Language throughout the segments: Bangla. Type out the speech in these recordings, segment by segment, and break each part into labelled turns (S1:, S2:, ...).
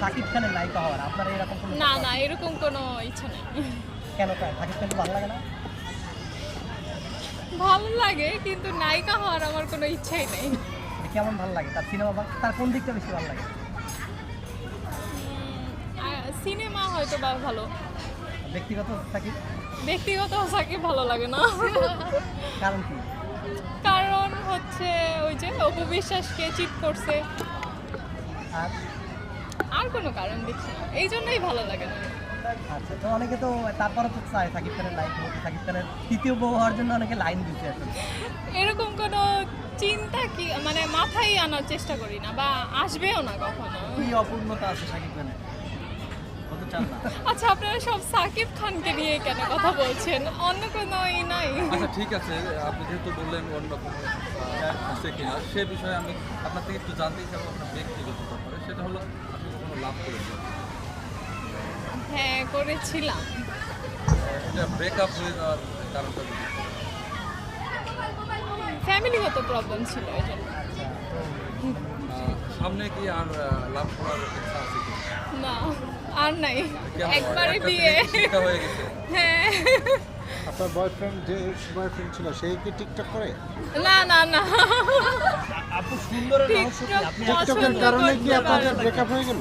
S1: সাকিব খানের নায়িকা হওয়ার আপনার এরকম কোনো
S2: না না এরকম কোনো ইচ্ছা নেই।
S1: কেন তাই? সাকিব খানকে ভালো লাগে না?
S2: ভালো লাগে কিন্তু নায়িকা হওয়ার আমার কোনো ইচ্ছাই নেই।
S1: কেমন ভালো লাগে? তার সিনেমা তার কোন দিকটা বেশি ভালো লাগে?
S2: সিনেমা হয়তো বা ভালো।
S1: ব্যক্তিগত সাকিব?
S2: ব্যক্তিগত সাকিব ভালো লাগে না।
S1: কারণ কি?
S2: কারণ হচ্ছে ওই যে অপু বিশ্বাসকে চিট করছে।
S1: আর?
S2: আর কোনো কারণ দেখছি না। এই জন্যই ভালো লাগে না।
S1: আচ্ছা তো অনেকে তো তারপরে তো চায় সাকিব খানের হতে সাকিব খানের তৃতীয় বউ হওয়ার জন্য অনেকে লাইন দিচ্ছে আসলে
S2: এরকম কোনো চিন্তা কি মানে মাথায় আনার চেষ্টা করি না বা আসবেও না কখনো।
S1: কি অপূর্ণতা আছে সাকিব খানের? না।
S2: আচ্ছা আপনারা সব সাকিব খানকে নিয়ে কেন কথা বলছেন? অন্য কোনো ই নাই।
S3: আচ্ছা ঠিক আছে। আপনি যেহেতু বললেন অন্য কোনো আছে কিনা সে বিষয়ে আমি আপনার থেকে একটু জানতে চাবো আপনার ব্যক্তিগত ব্যাপারে। সেটা হলো লাভ করেছেন
S2: হ্যাঁ করেছিলাম।
S3: এটা ব্রেকআপ হয়ে যাওয়ার কারণটা কি?
S2: ফ্যামিলিগত প্রবলেম ছিল এই
S3: সামনে কি আর লাভ করার ইচ্ছা আছে কি?
S2: না আর নাই? একবারে বিয়ে।
S3: হয়ে গেছে।
S2: হ্যাঁ।
S4: আপনার বয়ফ্রেন্ড যে বয়ফ্রেন্ড ছিল সেই কি টিকটক করে?
S2: না না না।
S1: আপু আপনি
S4: টিকটকের কারণে কি আপনাদের ব্রেকআপ হয়ে গেল?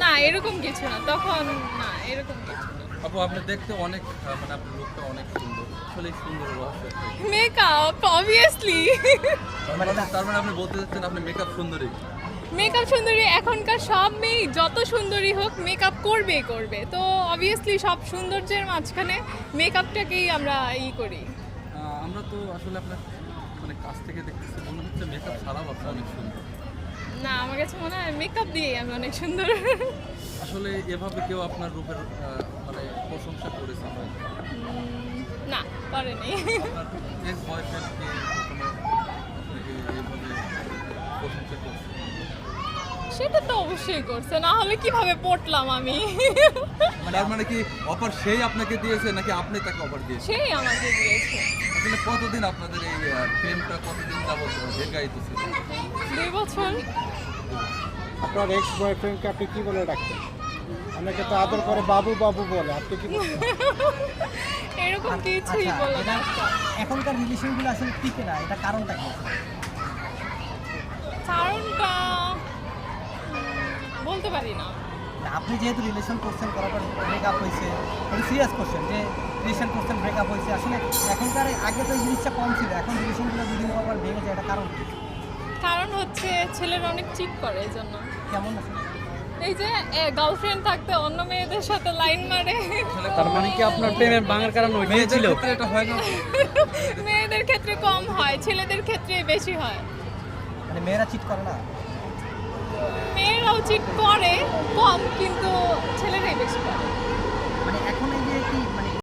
S2: না এরকম কিছু না। তখন না এরকম কিছু না।
S3: আপু আপনি দেখতে অনেক মানে আপনার লোকটা অনেক সুন্দর। আসলে সুন্দর রহস্য
S2: মেকআপ অবভিয়াসলি
S1: মানে
S3: তার মানে আপনি বলতে চাচ্ছেন আপনি মেকআপ সুন্দরী।
S2: মেকআপ সুন্দরী এখনকার সব মেয়ে যত সুন্দরী হোক মেকআপ করবেই করবে। তো অবভিয়াসলি সব সৌন্দর্যের মাঝখানে মেকআপটাকেই আমরা ই করি।
S3: আমরা তো আসলে আপনার মানে কাছ থেকে দেখতেছি মনে হচ্ছে মেকআপ ছাড়াও আপনি অনেক সুন্দর।
S2: না আমার কাছে মনে হয় মেকআপ দিয়ে আমি অনেক সুন্দর।
S3: আসলে এভাবে কেউ আপনার রূপের মানে প্রশংসা করেছে।
S2: না করেনি।
S3: এইভাবে প্রশংসা করছে?
S2: সেটা তো অবশ্যই করছে না হলে কীভাবে পড়লাম আমি?
S3: তার মানে কি অফার সেই আপনাকে দিয়েছে নাকি আপনি তাকে অফার দিয়েছেন?
S2: সেই আমাকে দিয়েছে।
S3: আসলে কতদিন আপনাদের এই প্রেমটা কতদিন যাবত দীর্ঘায়িত ছিল
S2: দুই বছর।
S4: আপনার এক্স বয়ফ্রেন্ডকে আপনি কি বলে ডাকতেন? অনেকে তো আদর করে বাবু বাবু বলে আপনি কি বলেন?
S2: এরকম কিছুই
S1: আচ্ছা
S2: বলে না।
S1: এখনকার রিলেশনগুলো আসলে টিকে না এটা কারণটা কি?
S2: কারণটা বলতে পারি না।
S1: আপনি যেহেতু রিলেশন করছেন করার পর ব্রেকআপ হয়েছে এটা সিরিয়াস করছেন যে রিলেশন করছেন ব্রেকআপ হয়েছে আসলে এখনকার আগে তো এই জিনিসটা কম ছিল এখন রিলেশনগুলো দুদিন পর পর ভেঙে যায় এটা কারণ কি?
S2: কারণ হচ্ছে ছেলেরা অনেক চিট করে এই জন্য
S1: কেমন?
S2: এই যে গার্লফ্রেন্ড থাকতে অন্য মেয়েদের সাথে লাইন মারে।
S5: তার মানে কি আপনার প্রেমের ভাঙার কারণ
S3: মেয়েদের
S5: ছিল
S3: এটা হয় না।
S2: মেয়েদের ক্ষেত্রে কম হয় ছেলেদের ক্ষেত্রে বেশি হয়।
S1: মানে মেয়েরা চিট করে না?
S2: মেয়েরাও চিট করে কম কিন্তু ছেলেরাই বেশি করে।